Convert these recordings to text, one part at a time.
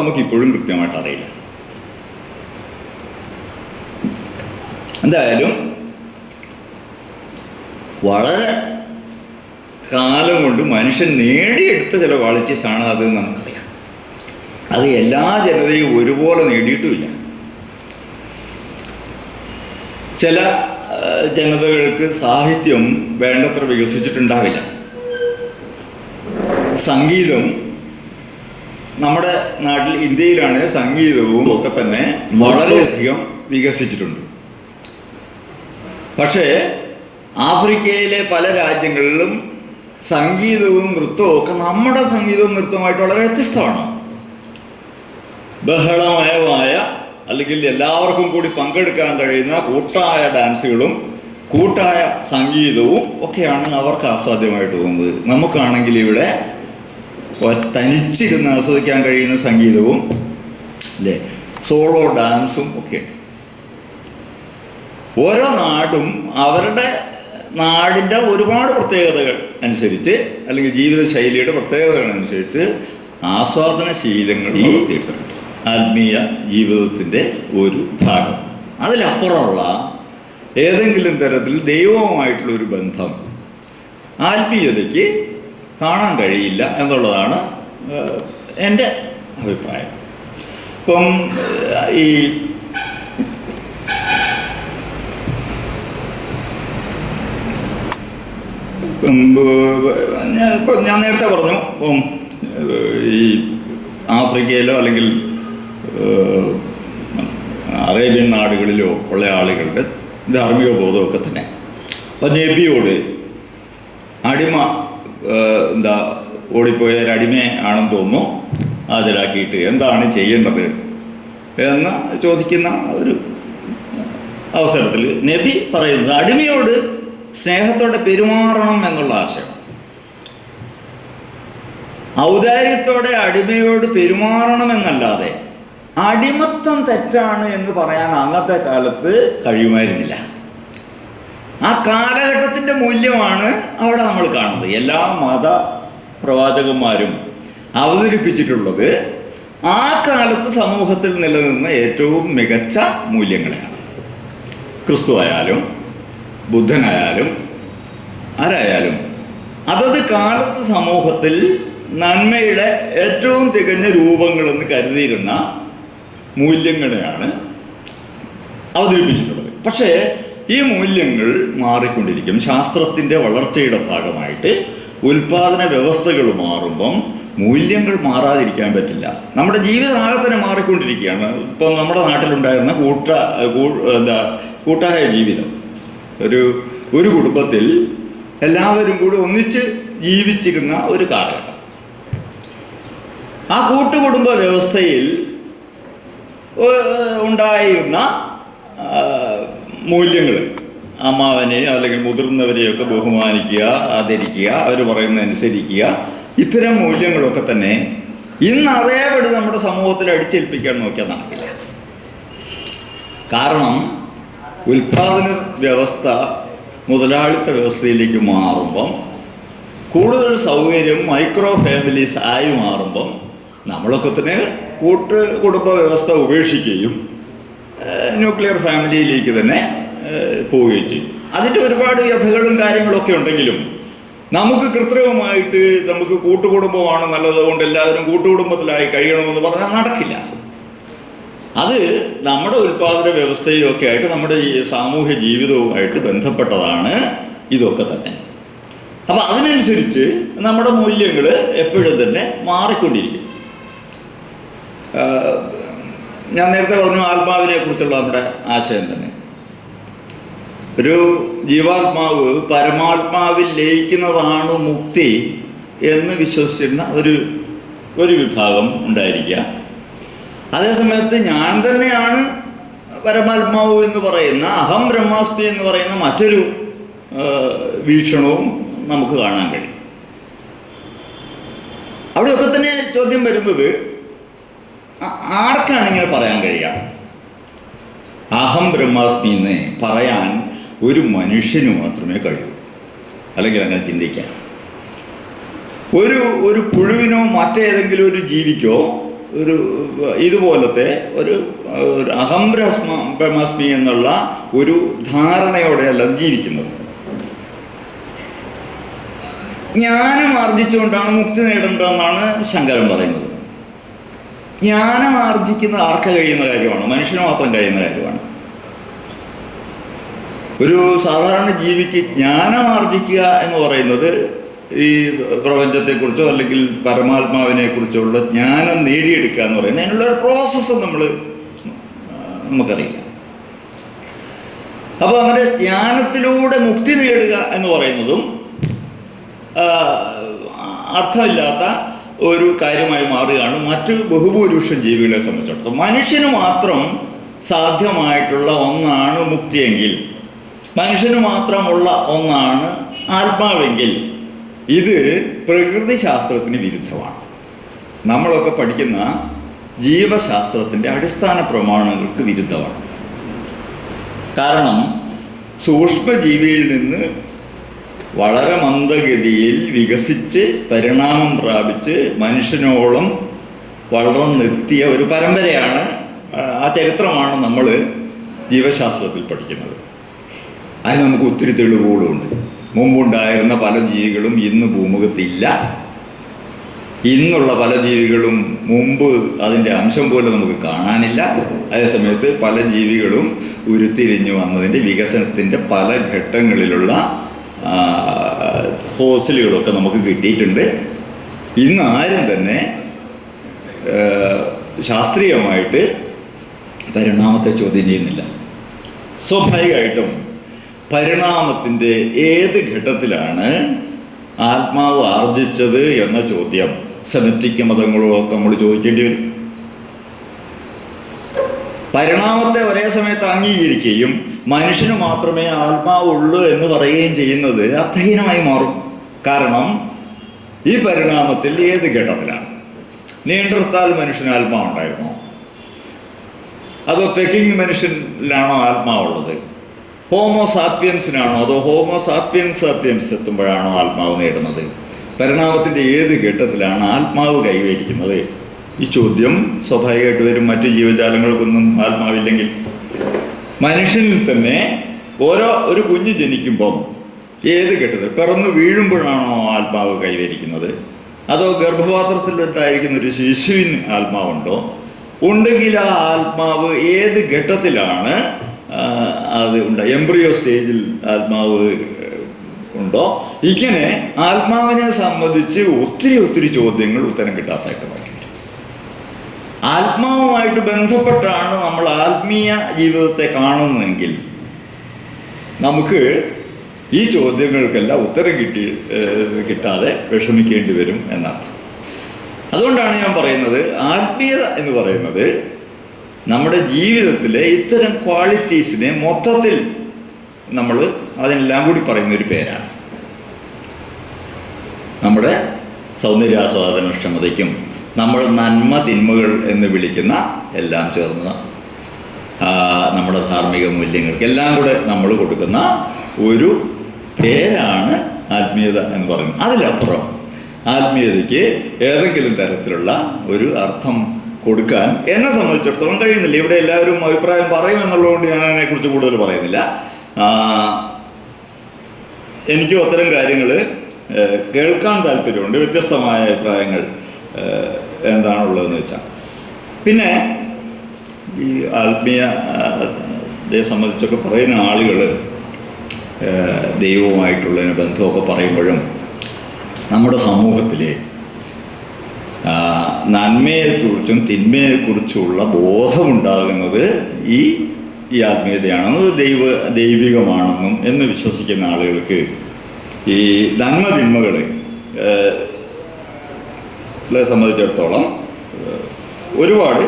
നമുക്ക് ഇപ്പോഴും കൃത്യമായിട്ട് അറിയില്ല. എന്തായാലും വളരെ കാലം കൊണ്ട് മനുഷ്യൻ നേടിയെടുത്ത ചില ക്വാളിറ്റീസ് ആണ് അത് നമുക്കറിയാം. അത് എല്ലാ ജനതയും ഒരുപോലെ നേടിയിട്ടുമില്ല. ചില ജനതകൾക്ക് സാഹിത്യം വേണ്ടത്ര വികസിച്ചിട്ടുണ്ടാവില്ല. സംഗീതം നമ്മുടെ നാട്ടിൽ ഇന്ത്യയിലാണ് സംഗീതവും ഒക്കെ തന്നെ വളരെയധികം വികസിച്ചിട്ടുണ്ട്. പക്ഷേ ആഫ്രിക്കയിലെ പല രാജ്യങ്ങളിലും സംഗീതവും നൃത്തവും ഒക്കെ നമ്മുടെ സംഗീതവും നൃത്തവുമായിട്ട് വളരെ വ്യത്യസ്തമാണ്. ബഹളമയമായ അല്ലെങ്കിൽ എല്ലാവർക്കും കൂടി പങ്കെടുക്കാൻ കഴിയുന്ന കൂട്ടായ ഡാൻസുകളും കൂട്ടായ സംഗീതവും ഒക്കെയാണ് അവർക്ക് ആസ്വാദ്യമായിട്ട് തോന്നുന്നത്. നമുക്കാണെങ്കിൽ ഇവിടെ തനിച്ചിരുന്ന് ആസ്വദിക്കാൻ കഴിയുന്ന സംഗീതവും അല്ലേ സോളോ ഡാൻസും ഒക്കെയുണ്ട് ഓരോ നാടും അവരുടെ നാടിന്റെ ഒരുപാട് പ്രത്യേകതകൾ അനുസരിച്ച് അല്ലെങ്കിൽ ജീവിതശൈലിയുടെ പ്രത്യേകതകൾ അനുസരിച്ച് ആസ്വാദന ശീലങ്ങൾ ഈ ആത്മീയ ജീവിതത്തിന്റെ ഒരു ഭാഗം. അതിലപ്പുറമുള്ള ഏതെങ്കിലും തരത്തിൽ ദൈവവുമായിട്ടുള്ള ഒരു ബന്ധം ആത്മീയതയ്ക്ക് കാണാൻ കഴിയില്ല എന്നുള്ളതാണ് എന്റെ അഭിപ്രായം. ഇപ്പം ഈ ഇപ്പം ഞാൻ നേരത്തെ പറഞ്ഞു ഇപ്പം ഈ ആഫ്രിക്കയിലോ അല്ലെങ്കിൽ അറേബ്യൻ നാടുകളിലോ ഉള്ള ആളുകളുടെ ധാർമ്മിക ബോധമൊക്കെ തന്നെ. അപ്പം നബിയോട് അടിമ എന്താ ഓടിപ്പോയ ഒരു അടിമയെ ആണെന്ന് തോന്നുന്നു. ഹാജരാക്കിയിട്ട് എന്താണ് ചെയ്യേണ്ടത് എന്ന് ചോദിക്കുന്ന ഒരു അവസരത്തിൽ നബി പറയുന്നത് അടിമയോട് സ്നേഹത്തോടെ പെരുമാറണം എന്നുള്ള ആശയം. ഔദാര്യത്തോടെ അടിമയോട് പെരുമാറണം എന്നല്ലാതെ അടിമത്തം തെറ്റാണ് എന്ന് പറയാൻ അന്നത്തെ കാലത്ത് കഴിയുമായിരുന്നില്ല. ആ കാലഘട്ടത്തിന്റെ മൂല്യമാണ് അവിടെ നമ്മൾ കാണുന്നത്. എല്ലാ മത പ്രവാചകന്മാരും അവതരിപ്പിച്ചിട്ടുള്ളത് ആ കാലത്ത് സമൂഹത്തിൽ നിലനിന്ന ഏറ്റവും മികച്ച മൂല്യങ്ങളെയാണ്. ക്രിസ്തു ആയാലും ബുദ്ധനായാലും ആരായാലും അതത് കാലത്ത് സമൂഹത്തിൽ നന്മയുടെ ഏറ്റവും തികഞ്ഞ രൂപങ്ങളെന്ന് കരുതിയിരുന്ന മൂല്യങ്ങളെയാണ് അവതരിപ്പിച്ചിട്ടുള്ളത്. പക്ഷേ ഈ മൂല്യങ്ങൾ മാറിക്കൊണ്ടിരിക്കും. ശാസ്ത്രത്തിന്റെ വളർച്ചയുടെ ഭാഗമായിട്ട് ഉൽപാദന വ്യവസ്ഥകൾ മാറുമ്പം മൂല്യങ്ങൾ മാറാതിരിക്കാൻ പറ്റില്ല. നമ്മുടെ ജീവിതകാലം തന്നെ മാറിക്കൊണ്ടിരിക്കുകയാണ്. ഇപ്പം നമ്മുടെ നാട്ടിലുണ്ടായിരുന്ന കൂട്ട എന്താ കൂട്ടായ ജീവിതം. ഒരു ഒരു കുടുംബത്തിൽ എല്ലാവരും കൂടി ഒന്നിച്ച് ജീവിച്ചിരുന്ന ഒരു കാലഘട്ടം. ആ കൂട്ടുകുടുംബ വ്യവസ്ഥയിൽ ഉണ്ടായിരുന്ന മൂല്യങ്ങൾ. അമ്മാവനെയോ അല്ലെങ്കിൽ മുതിർന്നവരെയൊക്കെ ബഹുമാനിക്കുക ആദരിക്കുക അവർ പറയുന്നത് അനുസരിക്കുക. ഇത്തരം മൂല്യങ്ങളൊക്കെ തന്നെ ഇന്ന് അതേപടി നമ്മുടെ സമൂഹത്തിൽ അടിച്ചേൽപ്പിക്കാൻ നോക്കിയാൽ നടക്കില്ല. കാരണം ഉൽപാദന വ്യവസ്ഥ മുതലാളിത്ത വ്യവസ്ഥയിലേക്ക് മാറുമ്പം കൂടുതൽ സൗകര്യം മൈക്രോ ഫാമിലീസ് ആയി മാറുമ്പം നമ്മളൊക്കെ തന്നെ കൂട്ട് കുടുംബ വ്യവസ്ഥ ഉപേക്ഷിക്കുകയും ന്യൂക്ലിയർ ഫാമിലിയിലേക്ക് തന്നെ പോവുകയും ചെയ്യും. അതിന്റെ ഒരുപാട് വ്യഥകളും കാര്യങ്ങളൊക്കെ ഉണ്ടെങ്കിലും നമുക്ക് കൃത്രിമമായിട്ട് നമുക്ക് കൂട്ടുകുടുംബമാണ് നല്ലതുകൊണ്ട് എല്ലാവരും കൂട്ടുകുടുംബത്തിലായി കഴിയണമെന്ന് പറഞ്ഞാൽ നടക്കില്ല. അത് നമ്മുടെ ഉൽപാദന വ്യവസ്ഥയും ഒക്കെ ആയിട്ട് നമ്മുടെ ഈ സാമൂഹ്യ ജീവിതവുമായിട്ട് ബന്ധപ്പെട്ടതാണ് ഇതൊക്കെ തന്നെ. അപ്പം അതിനനുസരിച്ച് നമ്മുടെ മൂല്യങ്ങൾ എപ്പോഴും തന്നെ മാറിക്കൊണ്ടിരിക്കും. ഞാൻ നേരത്തെ പറഞ്ഞു ആത്മാവിനെ കുറിച്ചുള്ള നമ്മുടെ ആശയം തന്നെ. ഒരു ജീവാത്മാവ് പരമാത്മാവിൽ ലയിക്കുന്നതാണ് മുക്തി എന്ന് വിശ്വസിച്ചിരുന്ന ഒരു ഒരു വിഭാഗം ഉണ്ടായിരിക്കുക. അതേസമയത്ത് ഞാൻ തന്നെയാണ് പരമാത്മാവ് എന്ന് പറയുന്ന അഹം ബ്രഹ്മാസ്മി എന്ന് പറയുന്ന മറ്റൊരു വീക്ഷണവും നമുക്ക് കാണാൻ കഴിയും. അവിടെയൊക്കെ തന്നെ ചോദ്യം വരുന്നത് ആർക്കാണ് ഇങ്ങനെ പറയാൻ കഴിയുക? അഹം ബ്രഹ്മാസ്മി എന്ന് പറയാൻ ഒരു മനുഷ്യന് മാത്രമേ കഴിയൂ. അല്ലെങ്കിൽ അങ്ങനെ ചിന്തിക്കാം. ഒരു ഒരു പുഴുവിനോ മറ്റേതെങ്കിലും ഒരു ജീവിക്കോ ഒരു ഇതുപോലത്തെ ഒരു അഹം ബ്രഹ്മ ബ്രഹ്മസ്മി എന്നുള്ള ഒരു ധാരണയോടെയല്ല ജീവിക്കുന്നത്. ജ്ഞാനം ആർജിച്ചുകൊണ്ടാണ് മുക്തി നേടേണ്ടതെന്നാണ് ശങ്കരൻ പറയുന്നത്. ജ്ഞാനം ആർജിക്കുന്ന ആർക്ക് കഴിയുന്ന കാര്യമാണ്? മനുഷ്യന് മാത്രം കഴിയുന്ന കാര്യമാണ്. ഒരു സാധാരണ ജീവിക്ക് ജ്ഞാനം ആർജിക്കുക എന്ന് പറയുന്നത് ഈ പ്രപഞ്ചത്തെക്കുറിച്ചോ അല്ലെങ്കിൽ പരമാത്മാവിനെ കുറിച്ചുള്ള ജ്ഞാനം നേടിയെടുക്കുക എന്ന് പറയുന്നത് അതിനുള്ള ഒരു പ്രോസസ്സ് നമ്മൾ നമുക്കറിയില്ല. അപ്പോൾ അങ്ങനെ ജ്ഞാനത്തിലൂടെ മുക്തി നേടുക എന്ന് പറയുന്നതും അർത്ഥമില്ലാത്ത ഒരു കാര്യമായി മാറുകയാണ് മറ്റ് ബഹുഭൂരിപക്ഷം ജീവികളെ സംബന്ധിച്ചിടത്തോളം. മനുഷ്യന് മാത്രം സാധ്യമായിട്ടുള്ള ഒന്നാണ് മുക്തിയെങ്കിൽ മനുഷ്യന് മാത്രമുള്ള ഒന്നാണ് ആത്മാവെങ്കിൽ ഇത് പ്രകൃതി ശാസ്ത്രത്തിന് വിരുദ്ധമാണ്. നമ്മളൊക്കെ പഠിക്കുന്ന ജീവശാസ്ത്രത്തിന്റെ അടിസ്ഥാന പ്രമാണങ്ങൾക്ക് വിരുദ്ധമാണ്. കാരണം സൂക്ഷ്മജീവിയിൽ നിന്ന് വളരെ മന്ദഗതിയിൽ വികസിച്ച് പരിണാമം പ്രാപിച്ച് മനുഷ്യനോളം വളർന്നെത്തിയ ഒരു പരമ്പരയാണ് ആ, ചരിത്രമാണ് നമ്മൾ ജീവശാസ്ത്രത്തിൽ പഠിക്കുന്നത്. അതിന് നമുക്ക് ഒത്തിരി തെളിവുകളുണ്ട്. മുമ്പുണ്ടായിരുന്ന പല ജീവികളും ഇന്ന് ഭൂമുഖത്തില്ല. ഇന്നുള്ള പല ജീവികളും മുമ്പ് അതിന്റെ അംശം പോലും നമുക്ക് കാണാനില്ല. അതേസമയത്ത് പല ജീവികളും ഉരുത്തിരിഞ്ഞു വന്നതിന്റെ വികസനത്തിന്റെ പല ഘട്ടങ്ങളിലുള്ള ഫോസിലുകളൊക്കെ നമുക്ക് കിട്ടിയിട്ടുണ്ട്. ഇന്ന് ആരും തന്നെ ശാസ്ത്രീയമായിട്ട് പരിണാമത്തെ ചോദ്യം ചെയ്യുന്നില്ല. സ്വാഭാവികമായിട്ടും പരിണാമത്തിന്റെ ഏത് ഘട്ടത്തിലാണ് ആത്മാവ് ആർജിച്ചത് എന്ന ചോദ്യം സെമറ്റിക് മതങ്ങളൊക്കെ നമ്മൾ ചോദിക്കേണ്ടി വരും. പരിണാമത്തെ ഒരേ സമയത്ത് അംഗീകരിക്കുകയും മനുഷ്യന് മാത്രമേ ആത്മാവുള്ളൂ എന്ന് പറയുകയും ചെയ്യുന്നത് അർത്ഥഹീനമായി മാറും. കാരണം ഈ പരിണാമത്തിൽ ഏത് ഘട്ടത്തിലാണ്? നീണ്ടർത്താൽ മനുഷ്യന് ആത്മാവുണ്ടായിരുന്നോ അതോ പെക്കിംഗ് മനുഷ്യനിലാണോ ആത്മാവുള്ളത് ഹോമോ സാപ്പിയൻസിനാണോ അതോ ഹോമോ സാപ്പിയൻസ് സാപ്പിയൻസ് എത്തുമ്പോഴാണോ ആത്മാവ് നേടുന്നത്? പരിണാമത്തിന്റെ ഏത് ഘട്ടത്തിലാണ് ആത്മാവ് കൈവരിക്കുന്നത്? ഈ ചോദ്യം സ്വാഭാവികമായിട്ട് വരും. മറ്റു ജീവജാലങ്ങൾക്കൊന്നും ആത്മാവില്ലെങ്കിൽ. മനുഷ്യനിൽ തന്നെ ഓരോ ഒരു കുഞ്ഞ് ജനിക്കുമ്പം ഏത് ഘട്ടത്തിൽ പിറന്നു വീഴുമ്പോഴാണോ ആത്മാവ് കൈവരിക്കുന്നത്? അതോ ഗർഭപാത്രത്തിൽ ഉണ്ടായിരിക്കുന്ന ഒരു ശിശുവിന് ആത്മാവുണ്ടോ? ഉണ്ടെങ്കിൽ ആ ആത്മാവ് ഏത് ഘട്ടത്തിലാണ് അത് ഉണ്ട്? എംബ്രിയോ സ്റ്റേജിൽ ആത്മാവ് ഉണ്ടോ? ഇങ്ങനെ ആത്മാവിനെ സംബന്ധിച്ച് ഒത്തിരി ഒത്തിരി ചോദ്യങ്ങൾ ഉത്തരം വരും ആത്മാവുമായിട്ട് ബന്ധപ്പെട്ടാണ് നമ്മൾ ആത്മീയ ജീവിതത്തെ കാണുന്നതെങ്കിൽ നമുക്ക് ഈ ചോദ്യങ്ങൾക്കെല്ലാം ഉത്തരം കിട്ടി കിട്ടാതെ വിഷമിക്കേണ്ടി വരും എന്നർത്ഥം. അതുകൊണ്ടാണ് ഞാൻ പറയുന്നത് ആത്മീയത എന്ന് പറയുന്നത് നമ്മുടെ ജീവിതത്തിലെ ഇത്തരം ക്വാളിറ്റീസിനെ മൊത്തത്തിൽ നമ്മൾ അതിനെല്ലാം കൂടി പറയുന്ന ഒരു പേരാണ്. നമ്മുടെ സൗന്ദര്യാസ്വാദനക്ഷമതയ്ക്കും നമ്മൾ നന്മ തിന്മകൾ എന്ന് വിളിക്കുന്ന എല്ലാം ചേർന്ന നമ്മുടെ ധാർമ്മിക മൂല്യങ്ങൾക്ക് എല്ലാം കൂടെ നമ്മൾ കൊടുക്കുന്ന ഒരു പേരാണ് ആത്മീയത എന്ന് പറയുന്നത്. അതിലപ്പുറം ആത്മീയതയ്ക്ക് ഏതെങ്കിലും തരത്തിലുള്ള ഒരു അർത്ഥം കൊടുക്കാൻ എന്നെ സംബന്ധിച്ചിടത്തോളം കഴിയുന്നില്ല. ഇവിടെ എല്ലാവരും അഭിപ്രായം പറയും എന്നുള്ളതുകൊണ്ട് ഞാൻ അതിനെക്കുറിച്ച് കൂടുതൽ പറയുന്നില്ല. എനിക്ക് അത്തരം കാര്യങ്ങൾ കേൾക്കാൻ താല്പര്യമുണ്ട്. വ്യത്യസ്തമായ അഭിപ്രായങ്ങൾ എന്താണുള്ളതെന്ന് വെച്ചാൽ പിന്നെ ഈ ആത്മീയ ആ, യെ സംബന്ധിച്ചൊക്കെ പറയുന്ന ആളുകൾ ദൈവവുമായിട്ടുള്ളതിന് ബന്ധമൊക്കെ പറയുമ്പോഴും നമ്മുടെ സമൂഹത്തിലെ നന്മയെക്കുറിച്ചും തിന്മയെക്കുറിച്ചുമുള്ള ബോധമുണ്ടാകുന്നത് ഈ ഈ ആത്മീയതയാണെന്നും ദൈവ ദൈവികമാണെന്നും എന്ന് വിശ്വസിക്കുന്ന ആളുകൾക്ക് ഈ നന്മ തിന്മകളെ ഏഹ്, ളെ സംബന്ധിച്ചിടത്തോളം ഒരുപാട്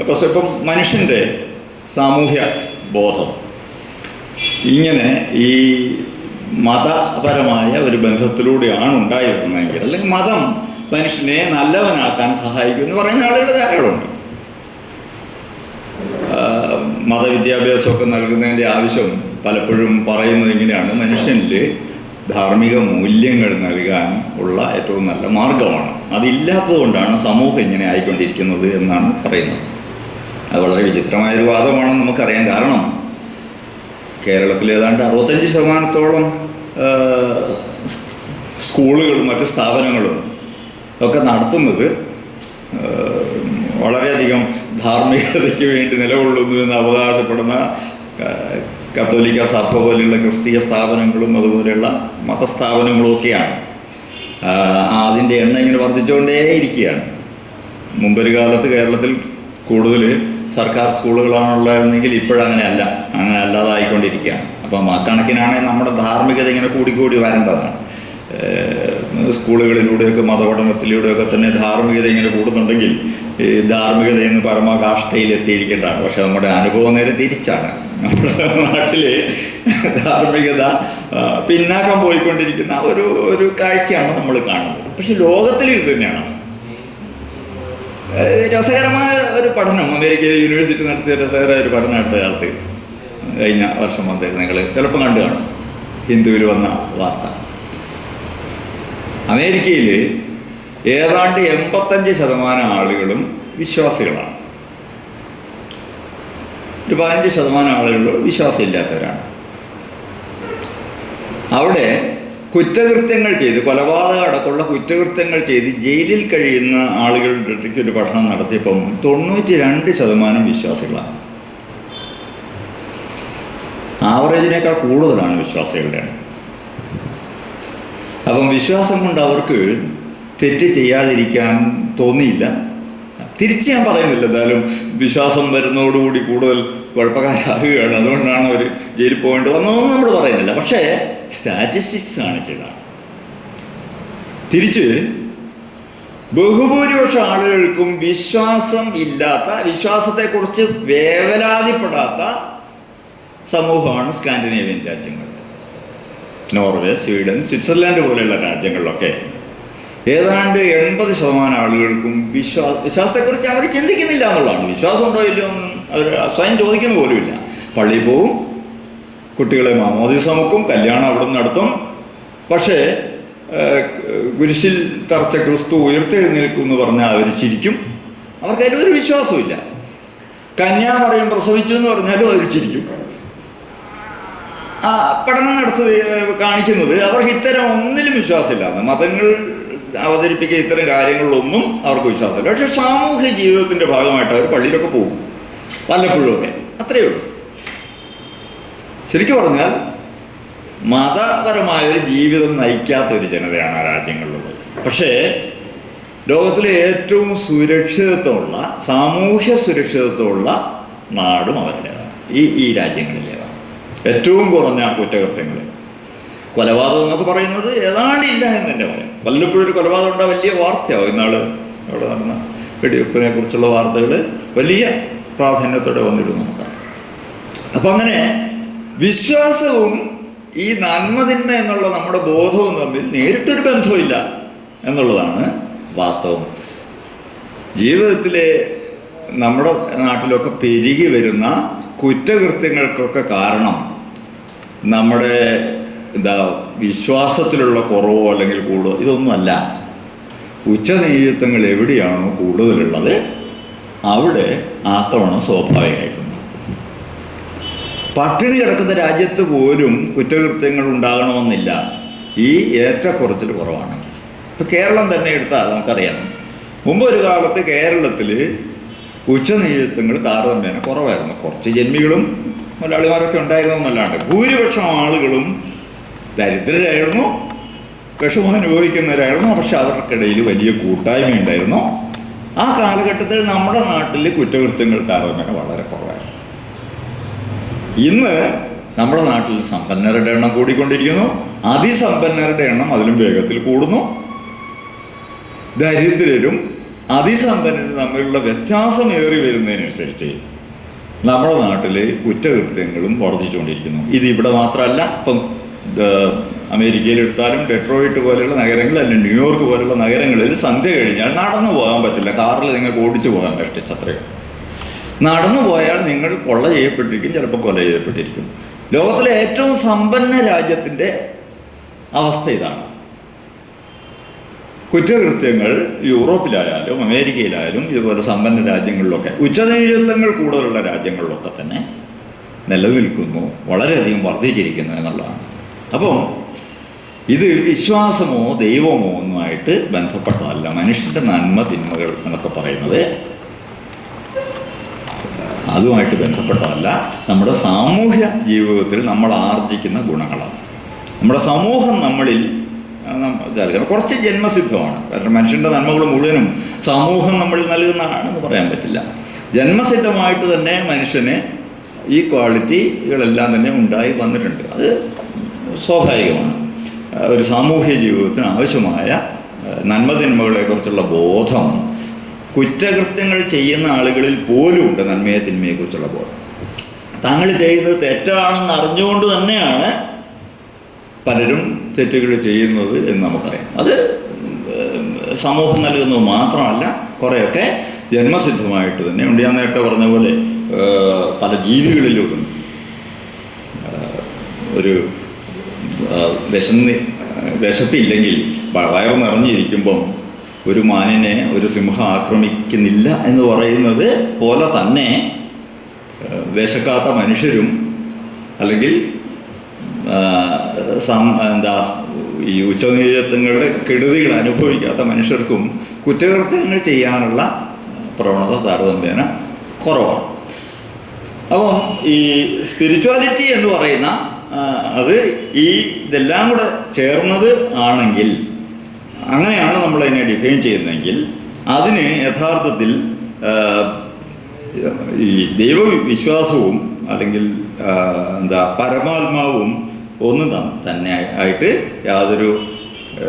പക്ഷെ ഇപ്പം മനുഷ്യന്റെ സാമൂഹ്യ ബോധം ഇങ്ങനെ ഈ മതപരമായ ഒരു ബന്ധത്തിലൂടെയാണ് ഉണ്ടായിരുന്നതെങ്കിൽ അല്ലെങ്കിൽ മതം മനുഷ്യനെ നല്ലവനാക്കാൻ സഹായിക്കും എന്ന് പറയുന്ന ആളുകൾ ധാരാളമുണ്ട് മതവിദ്യാഭ്യാസമൊക്കെ നൽകുന്നതിന്റെ ആവശ്യം പലപ്പോഴും പറയുന്നത് ഇങ്ങനെയാണ് മനുഷ്യനിൽ ധാർമ്മിക മൂല്യങ്ങൾ നൽകാൻ ഉള്ള ഏറ്റവും നല്ല മാർഗമാണ് അതില്ലാത്തതുകൊണ്ടാണ് സമൂഹം ഇങ്ങനെ ആയിക്കൊണ്ടിരിക്കുന്നത് എന്നാണ് പറയുന്നത്. അത് വളരെ വിചിത്രമായ വിചിത്രമായൊരു വാദമാണെന്ന് നമുക്കറിയാം. കാരണം കേരളത്തിൽ ഏതാണ്ട് അറുപത്തഞ്ച് ശതമാനത്തോളം സ്കൂളുകളും മറ്റ് സ്ഥാപനങ്ങളും ഒക്കെ നടത്തുന്നത് വളരെയധികം ധാർമ്മികതയ്ക്ക് വേണ്ടി നിലകൊള്ളുന്നു എന്ന് അവകാശപ്പെടുന്ന കത്തോലിക്ക സഭ പോലെയുള്ള ക്രിസ്തീയ സ്ഥാപനങ്ങളും അതുപോലെയുള്ള മതസ്ഥാപനങ്ങളും ഒക്കെയാണ് അതിന്റെ എണ്ണം ഇങ്ങനെ വർദ്ധിച്ചുകൊണ്ടേയിരിക്കുകയാണ്. മുമ്പൊരു കാലത്ത് കേരളത്തിൽ കൂടുതൽ സർക്കാർ സ്കൂളുകളാണുള്ളതെങ്കിൽ ഇപ്പോഴങ്ങനെയല്ല. അങ്ങനെ അല്ലാതായിക്കൊണ്ടിരിക്കുകയാണ്. അപ്പം ആ കണക്കിനാണെങ്കിൽ നമ്മുടെ ധാർമ്മികത ഇങ്ങനെ കൂടിക്കൂടി വരേണ്ടതാണ്. സ്കൂളുകളിലൂടെയൊക്കെ മതപഠനത്തിലൂടെയൊക്കെ തന്നെ ധാർമ്മികത ഇങ്ങനെ കൂടുന്നുണ്ടെങ്കിൽ ധാർമ്മികത പരമകാഷ്ഠയിൽ എത്തിയിരിക്കേണ്ടതാണ് പക്ഷേ നമ്മുടെ അനുഭവം നേരെ തിരിച്ചാണ്. നമ്മുടെ നാട്ടിലെ ധാർമ്മികത പിന്നാക്കം പോയിക്കൊണ്ടിരിക്കുന്ന ഒരു ഒരു കാഴ്ചയാണ് നമ്മൾ കാണുന്നത്. പക്ഷെ ലോകത്തിൽ ഇത് തന്നെയാണ് രസകരമായ ഒരു പഠനം. അമേരിക്കയിലെ യൂണിവേഴ്സിറ്റി നടത്തിയ രസകരമായ ഒരു പഠനം അടുത്ത കാലത്ത് കഴിഞ്ഞ വർഷം വന്നിരുന്നു നിങ്ങൾ ചിലപ്പോൾ കണ്ടു കാണും. ഹിന്ദുവിൽ വന്ന വാർത്ത. അമേരിക്കയിൽ ഏതാണ്ട് എൺപത്തഞ്ച് ശതമാനം ആളുകളും വിശ്വാസികളാണ്. ഒരു പതിനഞ്ച് ശതമാനം ആളുകൾ വിശ്വാസമില്ലാത്തവരാണ്. അവിടെ കുറ്റകൃത്യങ്ങൾ ചെയ്ത് കൊലപാതകം അടക്കമുള്ള കുറ്റകൃത്യങ്ങൾ ചെയ്ത് ജയിലിൽ കഴിയുന്ന ആളുകളുടെ അടുത്തേക്ക് ഒരു പഠനം നടത്തിയപ്പം തൊണ്ണൂറ്റി രണ്ട് ശതമാനം വിശ്വാസികളാണ്. ആവറേജിനേക്കാൾ കൂടുതലാണ് വിശ്വാസികളുടെ അപ്പം വിശ്വാസം കൊണ്ട് അവർക്ക് തെറ്റ് ചെയ്യാതിരിക്കാൻ തോന്നിയില്ല. തിരിച്ച് ഞാൻ പറയുന്നില്ല. എന്തായാലും വിശ്വാസം വരുന്നതോടുകൂടി കൂടുതൽ കുഴപ്പക്കാരാകുകയാണ് അതുകൊണ്ടാണ് അവർ ജയിലിൽ പോകേണ്ടി വന്നതെന്ന് നമ്മൾ പറയുന്നില്ല. പക്ഷേ സ്റ്റാറ്റിസ്റ്റിക്സ് കാണിച്ചതാണ്. തിരിച്ച് ബഹുഭൂരിപക്ഷം ആളുകൾക്കും വിശ്വാസം ഇല്ലാത്ത വിശ്വാസത്തെക്കുറിച്ച് വേവലാതിപ്പെടാത്ത സമൂഹമാണ് സ്കാൻഡിനേവിയൻ രാജ്യങ്ങൾ. നോർവേ സ്വീഡൻ സ്വിറ്റ്സർലാൻഡ് പോലെയുള്ള രാജ്യങ്ങളിലൊക്കെ ഏതാണ്ട് എൺപത് ശതമാനം ആളുകൾക്കും വിശ്വാസ വിശ്വാസത്തെക്കുറിച്ച് അവർ ചിന്തിക്കുന്നില്ല എന്നുള്ളതാണ്. വിശ്വാസം ഉണ്ടോ ഇല്ലയോ അവർ സ്വയം ചോദിക്കുന്ന പോലുമില്ല. പള്ളിയിൽ പോവും കുട്ടികളെ മാമോദിസ മുക്കും കല്യാണം അവിടെ നടത്തും. പക്ഷേ കുരിശിൽ തറച്ച ക്രിസ്തു ഉയർത്തെഴുന്നേൽക്കും എന്ന് പറഞ്ഞാൽ അവർ ചിരിക്കും. അവർക്ക് അതിലൊരു വിശ്വാസമില്ല കന്യാമറിയം പ്രസവിച്ചു എന്ന് പറഞ്ഞാലും അവർ ചിരിക്കും. പഠനം നടത്തുക കാണിക്കുന്നത് അവർക്ക് ഇത്തരം ഒന്നിലും വിശ്വാസമില്ല. മതങ്ങൾ അവതരിപ്പിക്കുക ഇത്തരം കാര്യങ്ങളിലൊന്നും അവർക്ക് വിശ്വാസമില്ല. പക്ഷേ സാമൂഹ്യ ജീവിതത്തിന്റെ ഭാഗമായിട്ട് അവർ പള്ളിയിലൊക്കെ പോകും. വല്ലപ്പോഴും ഒക്കെ. അത്രയേ ഉള്ളൂ. ശരിക്കും പറഞ്ഞാൽ മതപരമായ ഒരു ജീവിതം നയിക്കാത്ത ഒരു ജനതയാണ് ആ രാജ്യങ്ങളിലുള്ളത്. പക്ഷേ ലോകത്തിലെ ഏറ്റവും സുരക്ഷിതത്വമുള്ള സാമൂഹ്യ സുരക്ഷിതത്വമുള്ള നാടും അവരുടേതാണ്. ഈ ഈ രാജ്യങ്ങളിലേതാണ്. ഏറ്റവും കുറഞ്ഞ കുറ്റകൃത്യങ്ങൾ കൊലപാതകം എന്നൊക്കെ പറയുന്നത് ഏതാണ്ട് ഇല്ല എന്ന് തന്നെ പറയാം. വല്ലപ്പോഴും ഒരു കൊലപാതകം ഉണ്ടാ വലിയ വാർത്തയാവും. ഇന്നാൾ അവിടെ നടന്ന വെടിവെപ്പിനെ കുറിച്ചുള്ള വാർത്തകൾ വലിയ പ്രാധാന്യത്തോടെ വന്നിരുന്നു നമുക്കറിയാം അപ്പം അങ്ങനെ വിശ്വാസവും ഈ നന്മതിന്മ എന്നുള്ള നമ്മുടെ ബോധവും തമ്മിൽ നേരിട്ടൊരു ബന്ധമില്ല എന്നുള്ളതാണ് വാസ്തവം. ജീവിതത്തിലെ നമ്മുടെ നാട്ടിലൊക്കെ പെരുകി വരുന്ന കുറ്റകൃത്യങ്ങൾക്കൊക്കെ കാരണം നമ്മുടെ എന്താ വിശ്വാസത്തിലുള്ള കുറവോ അല്ലെങ്കിൽ കൂടുതലോ ഇതൊന്നുമല്ല. ഉച്ചനീചത്വങ്ങൾ എവിടെയാണോ കൂടുതലുള്ളത് അവിടെ ആക്രമണം സ്വാഭാവികമായിട്ടുണ്ട്. പട്ടിണി കിടക്കുന്ന രാജ്യത്ത് പോലും കുറ്റകൃത്യങ്ങൾ ഉണ്ടാകണമെന്നില്ല. ഈ ഏറ്റക്കുറച്ചിൽ കുറവാണെങ്കിൽ ഇപ്പം കേരളം തന്നെ എടുത്താൽ നമുക്കറിയാം. മുമ്പ് ഒരു കാലത്ത് കേരളത്തിൽ ഉച്ചനീചത്വങ്ങൾ താരതമ്യേന കുറവായിരുന്നു. കുറച്ച് ജന്മികളും മലയാളിമാരൊക്കെ ഉണ്ടായിരുന്നു എന്നല്ലാണ്ട് ഭൂരിപക്ഷം ആളുകളും ദരിദ്രരായിരുന്നു വിഷമം അനുഭവിക്കുന്നവരായിരുന്നു പക്ഷെ അവർക്കിടയിൽ വലിയ കൂട്ടായ്മ ഉണ്ടായിരുന്നു ആ കാലഘട്ടത്തിൽ നമ്മുടെ നാട്ടിൽ കുറ്റകൃത്യങ്ങൾ താരതമ്യേന വളരെ കുറവായിരുന്നു. ഇന്ന് നമ്മുടെ നാട്ടിൽ സമ്പന്നരുടെ എണ്ണം കൂടിക്കൊണ്ടിരിക്കുന്നു. അതിസമ്പന്നരുടെ എണ്ണം അതിലും വേഗത്തിൽ കൂടുന്നു. ദരിദ്രരും അതിസമ്പന്നരും തമ്മിലുള്ള വ്യത്യാസം ഏറി വരുന്നതിനനുസരിച്ച് നമ്മുടെ നാട്ടിൽ കുറ്റകൃത്യങ്ങളും വർദ്ധിച്ചുകൊണ്ടിരിക്കുന്നു. ഇത് ഇവിടെ മാത്രമല്ല ഇപ്പം എടുത്താലും ഡെട്രോയിറ്റ് പോലെയുള്ള നഗരങ്ങൾ അല്ലെങ്കിൽ ന്യൂയോർക്ക് പോലെയുള്ള നഗരങ്ങളിൽ സന്ധ്യ കഴിഞ്ഞാൽ നടന്നു പോകാൻ പറ്റില്ല. കാറിൽ നിങ്ങൾക്ക് ഓടിച്ചു പോകാൻ കഷ്ടിച്ചത്രയും നടന്നു പോയാൽ നിങ്ങൾ കൊള്ള ചെയ്യപ്പെട്ടിരിക്കും ചിലപ്പോൾ കൊല ചെയ്യപ്പെട്ടിരിക്കും. ലോകത്തിലെ ഏറ്റവും സമ്പന്ന രാജ്യത്തിന്റെ അവസ്ഥ ഇതാണ്. കുറ്റകൃത്യങ്ങൾ യൂറോപ്പിലായാലും അമേരിക്കയിലായാലും ഇതുപോലെ സമ്പന്ന രാജ്യങ്ങളിലൊക്കെ ഉച്ചനീചത്വങ്ങൾ കൂടുതലുള്ള രാജ്യങ്ങളിലൊക്കെ തന്നെ നിലനിൽക്കുന്നു വളരെയധികം വർദ്ധിച്ചിരിക്കുന്നു എന്നുള്ളതാണ്. അപ്പോൾ ഇത് വിശ്വാസമോ ദൈവമോ ഒന്നുമായിട്ട് ബന്ധപ്പെട്ടതല്ല. മനുഷ്യന്റെ നന്മ തിന്മകൾ എന്നൊക്കെ പറയുന്നത് അതുമായിട്ട് ബന്ധപ്പെട്ടതല്ല. നമ്മുടെ സാമൂഹ്യ ജീവിതത്തിൽ നമ്മൾ ആർജിക്കുന്ന ഗുണങ്ങളാണ്. നമ്മുടെ സമൂഹം നമ്മളിൽ കുറച്ച് ജന്മസിദ്ധമാണ്. കാരണം മനുഷ്യന്റെ നന്മകൾ മുഴുവനും സമൂഹം നമ്മളിൽ നൽകുന്നതാണെന്ന് പറയാൻ പറ്റില്ല. ജന്മസിദ്ധമായിട്ട് തന്നെ മനുഷ്യന് ഈ ക്വാളിറ്റികളെല്ലാം തന്നെ ഉണ്ടായി വന്നിട്ടുണ്ട്. അത് സ്വാഭാവികമാണ്. ഒരു സാമൂഹ്യ ജീവിതത്തിന് ആവശ്യമായ നന്മതിന്മകളെക്കുറിച്ചുള്ള നന്മ തിന്മകളെക്കുറിച്ചുള്ള ബോധം കുറ്റകൃത്യങ്ങൾ ചെയ്യുന്ന ആളുകളിൽ പോലും ഉണ്ട് നന്മയെ തിന്മയെക്കുറിച്ചുള്ള ബോധം. താങ്കൾ ചെയ്യുന്നത് തെറ്റാണെന്ന് അറിഞ്ഞുകൊണ്ട് തന്നെയാണ് പലരും തെറ്റുകൾ ചെയ്യുന്നത് എന്ന് നമുക്കറിയാം. അത് സമൂഹം നൽകുന്നത് മാത്രമല്ല കുറേയൊക്കെ ജന്മസിദ്ധമായിട്ട് തന്നെ ഉണ്ട്. ഞാൻ നേരത്തെ പറഞ്ഞ പോലെ പല ജീവികളിലും ഒരു വിശന്ന് വിശപ്പില്ലെങ്കിൽ വയർ നിറഞ്ഞിരിക്കുമ്പം ഒരു മാനിനെ ഒരു സിംഹം ആക്രമിക്കുന്നില്ല എന്ന് പറയുന്നത് പോലെ തന്നെ വിശക്കാത്ത മനുഷ്യരും അല്ലെങ്കിൽ എന്താ ഈ ഉച്ചനീചത്വങ്ങളുടെ കെടുതികൾ അനുഭവിക്കാത്ത മനുഷ്യർക്കും കുറ്റകൃത്യങ്ങൾ ചെയ്യാനുള്ള പ്രവണത താരതമ്യേന കുറവാണ്. അപ്പം ഈ സ്പിരിച്വാലിറ്റി എന്ന് പറയുന്ന അത് ഈ ഇതെല്ലാം കൂടെ ചേർന്നത് ആണെങ്കിൽ അങ്ങനെയാണ് നമ്മൾ അതിനെ ഡിഫൈൻ ചെയ്യുന്നതെങ്കിൽ അതിന് യഥാർത്ഥത്തിൽ ഈ ദൈവവിശ്വാസവും അല്ലെങ്കിൽ എന്താ പരമാത്മാവും ഒന്നും തന്നെ ആയിട്ട് യാതൊരു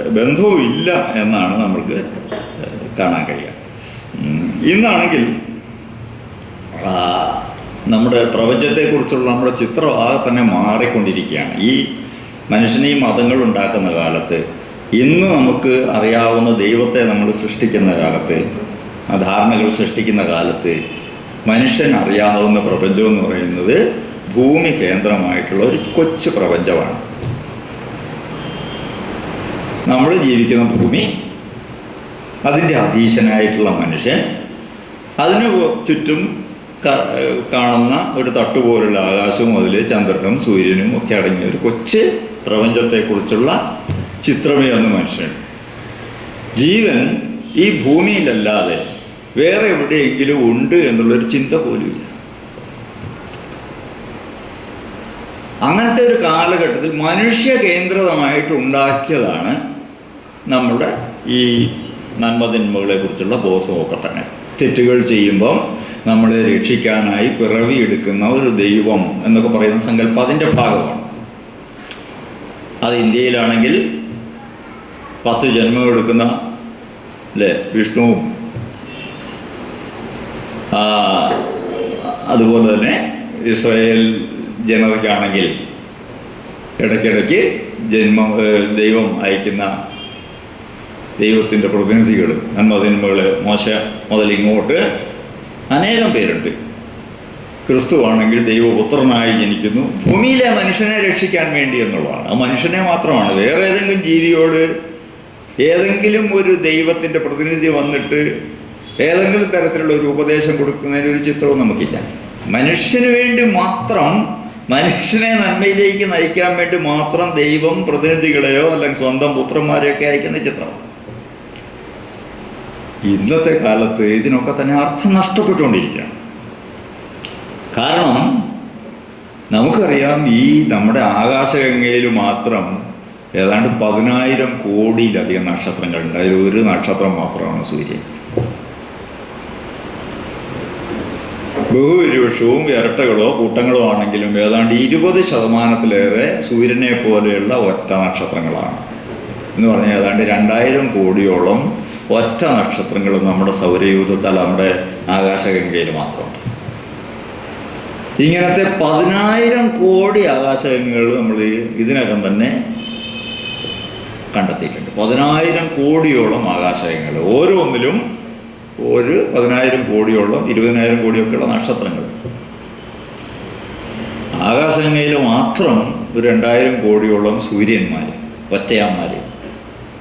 ബന്ധവും ഇല്ല എന്നാണ് നമ്മൾക്ക് കാണാൻ കഴിയുക. ഇന്നാണെങ്കിൽ നമ്മുടെ പ്രപഞ്ചത്തെക്കുറിച്ചുള്ള നമ്മുടെ ചിത്രം ആകെ തന്നെ മാറിക്കൊണ്ടിരിക്കുകയാണ്. ഈ മനുഷ്യനെ ഈ മതങ്ങൾ ഉണ്ടാക്കുന്ന കാലത്ത് ഇന്ന് നമുക്ക് അറിയാവുന്ന ദൈവത്തെ നമ്മൾ സൃഷ്ടിക്കുന്ന കാലത്ത് ധാരണകൾ സൃഷ്ടിക്കുന്ന കാലത്ത് മനുഷ്യൻ അറിയാവുന്ന പ്രപഞ്ചം എന്ന് പറയുന്നത് ഭൂമി കേന്ദ്രമായിട്ടുള്ള ഒരു കൊച്ചു പ്രപഞ്ചമാണ്. നമ്മൾ ജീവിക്കുന്ന ഭൂമി അതിന്റെ അധീശനായിട്ടുള്ള മനുഷ്യൻ അതിനു ചുറ്റും കാണുന്ന ഒരു തട്ടുപോലുള്ള ആകാശവും അതിൽ ചന്ദ്രനും സൂര്യനും ഒക്കെ അടങ്ങിയ ഒരു കൊച്ച് പ്രപഞ്ചത്തെക്കുറിച്ചുള്ള ചിത്രമേ ഒന്ന് മനുഷ്യൻ. ജീവൻ ഈ ഭൂമിയിലല്ലാതെ വേറെ എവിടെയെങ്കിലും ഉണ്ട് എന്നുള്ളൊരു ചിന്ത പോലുമില്ല. അങ്ങനത്തെ ഒരു കാലഘട്ടത്തിൽ മനുഷ്യ കേന്ദ്രിതമായിട്ട് ഉണ്ടാക്കിയതാണ് നമ്മുടെ ഈ നന്മതിന്മകളെ കുറിച്ചുള്ള ബോധമൊക്കെ തന്നെ. തെറ്റുകൾ ചെയ്യുമ്പം നമ്മളെ രക്ഷിക്കാനായി പിറവി എടുക്കുന്ന ഒരു ദൈവം എന്നൊക്കെ പറയുന്ന സങ്കല്പം അതിന്റെ ഭാഗമാണ്. അത് ഇന്ത്യയിലാണെങ്കിൽ പത്ത് ജന്മം എടുക്കുന്ന അല്ലേ വിഷ്ണുവും അതുപോലെ തന്നെ ഇസ്രായേൽ ജനതയ്ക്കാണെങ്കിൽ ഇടയ്ക്കിടയ്ക്ക് ജന്മം ദൈവം അയക്കുന്ന ദൈവത്തിന്റെ പ്രതിനിധികൾ നന്മതിന്മകൾ മോശ മുതൽ ഇങ്ങോട്ട് അനേകം പേരുണ്ട്. ക്രിസ്തുവാണെങ്കിൽ ദൈവപുത്രനായി ജനിക്കുന്നു. ഭൂമിയിലെ മനുഷ്യനെ രക്ഷിക്കാൻ വേണ്ടി എന്നുള്ളതാണ്. ആ മനുഷ്യനെ മാത്രമാണ്. വേറെ ഏതെങ്കിലും ജീവിയോട് ഏതെങ്കിലും ഒരു ദൈവത്തിന്റെ പ്രതിനിധി വന്നിട്ട് ഏതെങ്കിലും തരത്തിലുള്ള ഒരു ഉപദേശം കൊടുക്കുന്നതിന് ഒരു ചിത്രവും നമുക്കില്ല. മനുഷ്യന് വേണ്ടി മാത്രം മനുഷ്യനെ നന്മയിലേക്ക് നയിക്കാൻ വേണ്ടി മാത്രം ദൈവം പ്രതിനിധികളെയോ അല്ലെങ്കിൽ സ്വന്തം പുത്രന്മാരെയൊക്കെ അയക്കുന്ന ചിത്രം ഇന്നത്തെ കാലത്ത് ഇതിനൊക്കെ തന്നെ അർത്ഥം നഷ്ടപ്പെട്ടുകൊണ്ടിരിക്കുകയാണ്. കാരണം നമുക്കറിയാം ഈ നമ്മുടെ ആകാശഗംഗയിൽ മാത്രം ഏതാണ്ട് പതിനായിരം കോടിയിലധികം നക്ഷത്രങ്ങളുണ്ട് അതിൽ ഒരു നക്ഷത്രം മാത്രമാണ് സൂര്യൻ. ബഹുഭൂരിപക്ഷവും ഇരട്ടകളോ കൂട്ടങ്ങളോ ആണെങ്കിലും ഏതാണ്ട് ഇരുപത് ശതമാനത്തിലേറെ സൂര്യനെ പോലെയുള്ള ഒറ്റ നക്ഷത്രങ്ങളാണ്. എന്ന് പറഞ്ഞാൽ ഏതാണ്ട് രണ്ടായിരം കോടിയോളം ഒറ്റ നക്ഷത്രങ്ങൾ നമ്മുടെ സൗരയൂഥത്താൽ നമ്മുടെ ആകാശഗംഗയിൽ മാത്രമുണ്ട്. ഇങ്ങനത്തെ പതിനായിരം കോടി ആകാശഗംഗകൾ നമ്മൾ ഇതിനകം തന്നെ കണ്ടെത്തിയിട്ടുണ്ട്. പതിനായിരം കോടിയോളം ആകാശഗംഗകൾ. ഓരോന്നിലും ഒരു പതിനായിരം കോടിയോളം ഇരുപതിനായിരം കോടിയൊക്കെയുള്ള നക്ഷത്രങ്ങൾ. ആകാശഗംഗയിൽ മാത്രം ഒരു രണ്ടായിരം കോടിയോളം സൂര്യന്മാർ ഒറ്റയാന്മാർ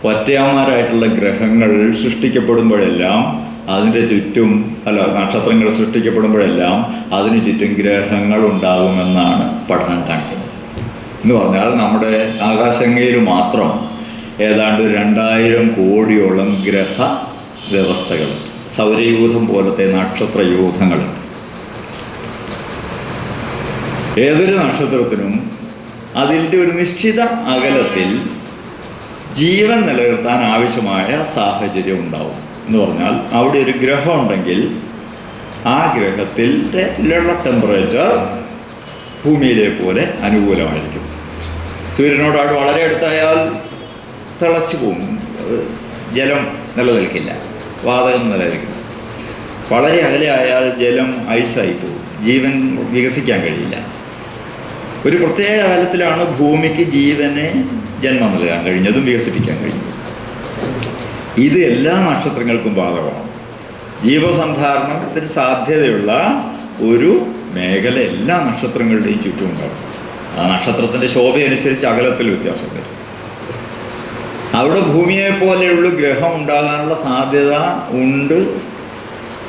ഒറ്റയാന്മാരായിട്ടുള്ള ഗ്രഹങ്ങൾ സൃഷ്ടിക്കപ്പെടുമ്പോഴെല്ലാം അതിന്റെ ചുറ്റും അല്ല നക്ഷത്രങ്ങൾ സൃഷ്ടിക്കപ്പെടുമ്പോഴെല്ലാം അതിന് ചുറ്റും ഗ്രഹങ്ങൾ ഉണ്ടാകുമെന്നാണ് പഠനം കാണിക്കുന്നത്. എന്ന് പറഞ്ഞാൽ നമ്മുടെ ആകാശങ്ങയിൽ മാത്രം ഏതാണ്ട് രണ്ടായിരം കോടിയോളം ഗ്രഹ വ്യവസ്ഥകൾ സൗരയൂഥം പോലത്തെ നക്ഷത്രയൂഥങ്ങളുണ്ട് ഏതൊരു നക്ഷത്രത്തിനും അതിന്റെ ഒരു നിശ്ചിത അകലത്തിൽ ജീവൻ നിലനിർത്താൻ ആവശ്യമായ സാഹചര്യം ഉണ്ടാവും. എന്ന് പറഞ്ഞാൽ അവിടെ ഒരു ഗ്രഹം ഉണ്ടെങ്കിൽ ആ ഗ്രഹത്തിന്റെ ഉള്ള ടെമ്പറേച്ചർ ഭൂമിയിലെ പോലെ അനുകൂലമായിരിക്കും. സൂര്യനോടാട് വളരെ അടുത്തായാൽ തിളച്ചു പോകും ജലം നിലനിൽക്കില്ല. വാതകം നിലനിൽക്കില്ല. വളരെ അകലെ ആയാൽ ജലം ഐസായി പോകും ജീവൻ വികസിക്കാൻ കഴിയില്ല. ഒരു പ്രത്യേക കാലത്തിലാണ് ഭൂമിക്ക് ജീവനെ ജന്മം നൽകാൻ കഴിഞ്ഞതും വികസിപ്പിക്കാൻ കഴിഞ്ഞതും ഇത് എല്ലാ നക്ഷത്രങ്ങൾക്കും ബാധകമാണ്. ജീവസന്ധാരണത്തിന് സാധ്യതയുള്ള ഒരു മേഖല എല്ലാ നക്ഷത്രങ്ങളുടെയും ചുറ്റും ഉണ്ടാവും ആ നക്ഷത്രത്തിന്റെ ശോഭയനുസരിച്ച് അകലത്തിൽ വ്യത്യാസം വരും. അവിടെ ഭൂമിയെ പോലെയുള്ള ഗ്രഹം ഉണ്ടാകാനുള്ള സാധ്യത ഉണ്ട്